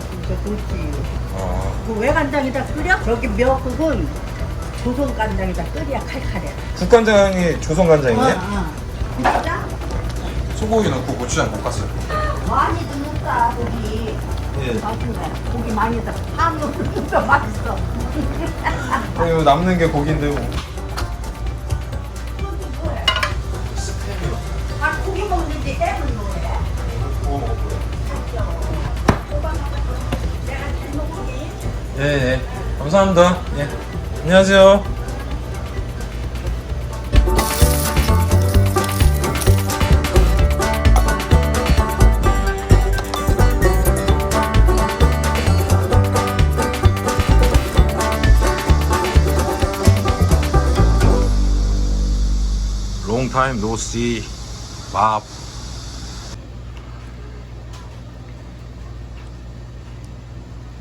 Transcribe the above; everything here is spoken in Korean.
진짜 좋지. 아, 그 외간장에다 끓여? 저기 미역국은 조선 간장에다 끓여야 칼칼해. 국간장이 조선 간장이네? 어, 어. 진짜? 소고기 넣고 고추장 볶았어요. 많이 넣는다 고기. 예. 맛있네. 고기 많이 넣어. 한 넣으면 맛있어. 이거 남는 게 고기인데 뭐. 예, 예. 감사합니다. 예. 안녕하세요. No see. 밥.